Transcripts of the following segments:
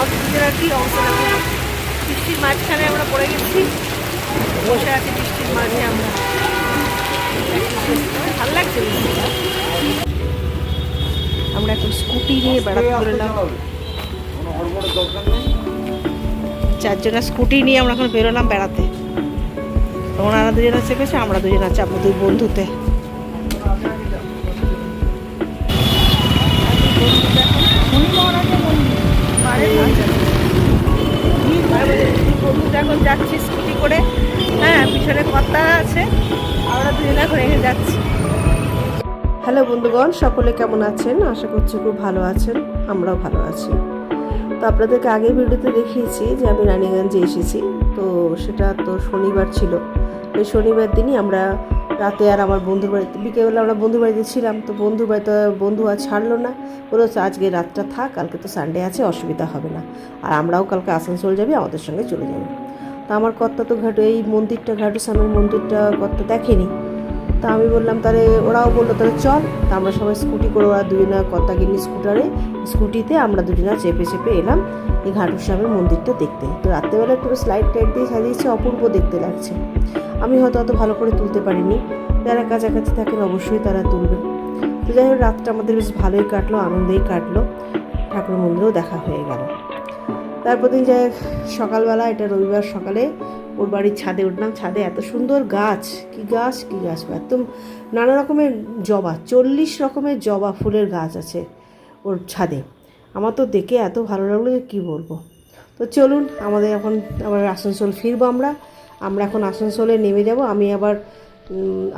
আর কি অবস্থা বৃষ্টির মাঝখানে আমরা পড়ে গেছি। বসে আছি বৃষ্টির মাঝে আমরা। ভালো লাগছে আমরা এখন স্কুটি নিয়ে বেড়াতে বেরোলাম চারজনের স্কুটি নিয়ে আমরা এখন বেরোলাম বেড়াতে। ওনারা দুজনে চেপেছে আমরা দুজনে চাপবো দুই বন্ধুতে। যাচ্ছি। হ্যালো বন্ধুগণ, সকলে কেমন আছেন? আশা করছি খুব ভালো আছেন, আমরাও ভালো আছি। তো আপনাদেরকে আগে ভিডিওতে দেখিয়েছি যে আমি রানীগঞ্জে এসেছি। তো সেটা তো শনিবার ছিল। ওই শনিবার দিনই আমরা রাতে আর আমার বন্ধুর বাড়িতে, বিকেলবেলা আমরা বন্ধুর বাড়িতে ছিলাম। তো বন্ধুর বাড়িতে বন্ধু আর ছাড়লো না। বলে আজকে রাতটা থাক, কালকে তো সানডে আছে, অসুবিধা হবে না। আর আমরাও কালকে আসানসোল যাবি, আমাদের সঙ্গে চলে যাবে। তো আমার কর্তা তো ঘাটু, এই মন্দিরটা, ঘাটু স্বামীর মন্দিরটা কর্তা দেখেনি। তা আমি বললাম, তাহলে ওরাও বলল, তাহলে চল। তা আমরা সবাই স্কুটি করে ওরা দুজনা কর্তা গিনি স্কুটারে, স্কুটিতে আমরা দুজনা চেপে চেপে এলাম এই ঘাটুর স্বামীর মন্দিরটা দেখতে। তো রাত্রেবেলা একটু স্লাইড টাইড দিয়ে সাজিয়েছে, অপূর্ব দেখতে লাগছে। আমি হয়তো অত ভালো করে তুলতে পারিনি। যারা কাছাকাছি থাকেন অবশ্যই তারা তুলবেন। তো যাই হোক, রাতটা আমাদের বেশ ভালোই কাটলো, আনন্দেই কাটলো। ঠাকুর মন্দিরেও দেখা হয়ে গেল। তারপর দিন যাই সকালবেলা, এটা রবিবার সকালে ওর বাড়ির ছাদে উঠলাম ছাদে, এত সুন্দর গাছ, কি গাছ কি গাছ একদম নানা রকমের জবা, চল্লিশ রকমের জবা ফুলের গাছ আছে ওর ছাদে। আমার তো দেখে এত ভালো লাগল যে কী বলব। তো চলুন, আমাদের এখন আবার আসানসোল ফিরবো আমরা। আমরা এখন আসানসোলে নেমে যাব, আমি আবার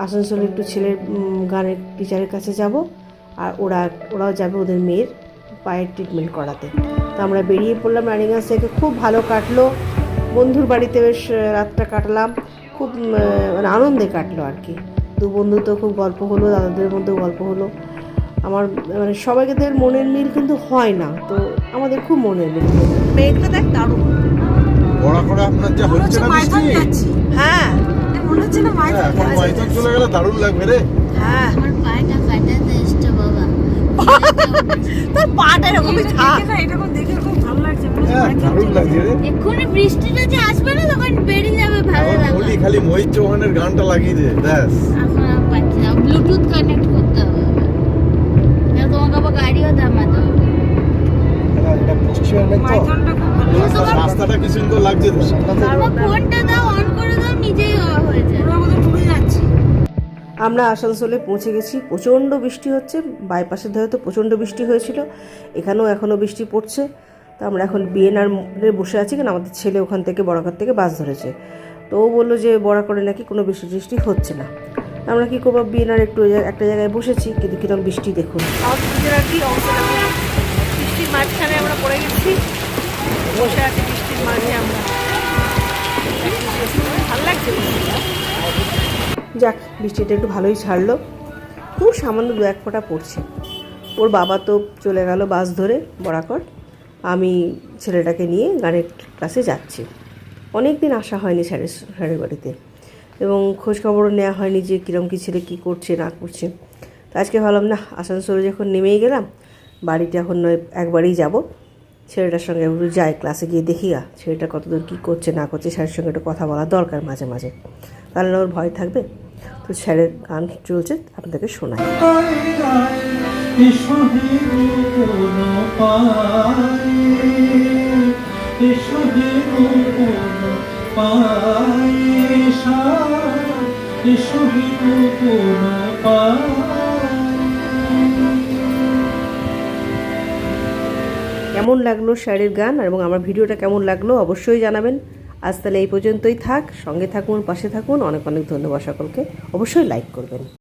আসানসোলে একটু ছেলের গানের টিচারের কাছে যাব। আর ওরা, ওরাও যাবে ওদের মেয়ের পায়ের ট্রিটমেন্ট করাতে। তো আমরা বেরিয়ে পড়লাম রানিগঞ্জ থেকে, খুব ভালো কাটলো। বন্ধুর বাড়িতে বেশ রাতটা কাটলাম। খুব মানে আনন্দে কাটলো আর কি। দু বন্ধু তো খুব গল্প হলো দাদাদের মধ্যেও গল্প হলো। আমার মানে সবাইদের মনের মিল কিন্তু হয় না তো আমাদের খুব মনের মিল মেঘটা দেখ দারুণ। বড়া করে আপনার যা হচ্ছে না বৃষ্টি হ্যাঁ। মনে হচ্ছে না হ্যাঁ, মাইথন চলে গেলে দারুণ লাগবে রে। হ্যাঁ। আমার পাটা কাটাতে এসছে বাবা। তোর পাটা এরকমই থাক। দারুণ লাগছে রে এক্ষুনি বৃষ্টিটা যে আসবে না তখন বেরিয়ে যাবে ভালো লাগবে। বলি খালি মোহিত চৌহানের গানটা লাগিয়ে দে ব্যাস। এখন আর পাচ্ছি না ব্লুটুথ কানেক্ট করতে হবে। তোমাকে আবার গাড়িও থামাতে হবে। এটা পশ্চিমবঙ্গের তো। রাস্তাটা কি সুন্দর লাগছে ফোনটা দাও অন করে দাও নিজেই হয়ে যায়। আমরা আসানসোলে পৌঁছে গেছি। প্রচণ্ড বৃষ্টি হচ্ছে বাইপাসের ধারে তো প্রচণ্ড বৃষ্টি হয়েছিল। এখানেও এখনও বৃষ্টি পড়ছে। তো আমরা এখন বিএনআর বসে আছি কেন? আমাদের ছেলে ওখান থেকে বড়াকার থেকে বাস ধরেছে। তো ও বলল যে বড়া করে নাকি কোনো বৃষ্টি টিষ্টি হচ্ছে না। আমরা কি করব? বিএনআর একটু একটা জায়গায় বসেছি কিন্তু কীরকম বৃষ্টি দেখুন। বৃষ্টির মাঝখানে আমরা পড়ে গেছি। বসে আছি বৃষ্টির মাঝে আমরা। ভালো লাগছে যাক বৃষ্টিটা একটু ভালোই ছাড়লো। খুব সামান্য দু এক ফোঁটা পড়ছে। ওর বাবা তো চলে গেল বাস ধরে বরাকর। আমি ছেলেটাকে নিয়ে গানের ক্লাসে যাচ্ছি। অনেক দিন আসা হয়নি স্যারের স্যারের বাড়িতে এবং খোঁজখবরও নেওয়া হয়নি যে কীরকম কী ছেলে কী করছে, না করছে। তো আজকে ভাবলাম না আসানসোলে যখন নেমেই গেলাম বাড়িতে এখন নয়, একবারেই যাব। ছেলেটার সঙ্গে যাই, ক্লাসে গিয়ে দেখি গা ছেলেটা কতদূর কী করছে, না করছে, স্যারের সঙ্গে একটু কথা বলা দরকার মাঝে মাঝে। তাহলে ওর ভয় থাকবে? তো স্যারের গান চলছে, আপনাদেরকে কেমন লাগল স্যারের গান এবং আমার ভিডিওটা কেমন লাগল অবশ্যই জানাবেন। আজ তাহলে এই পর্যন্তই থাক, সঙ্গে থাকুন, পাশে থাকুন। অনেক অনেক ধন্যবাদ সকলকে। অবশ্যই লাইক করবেন।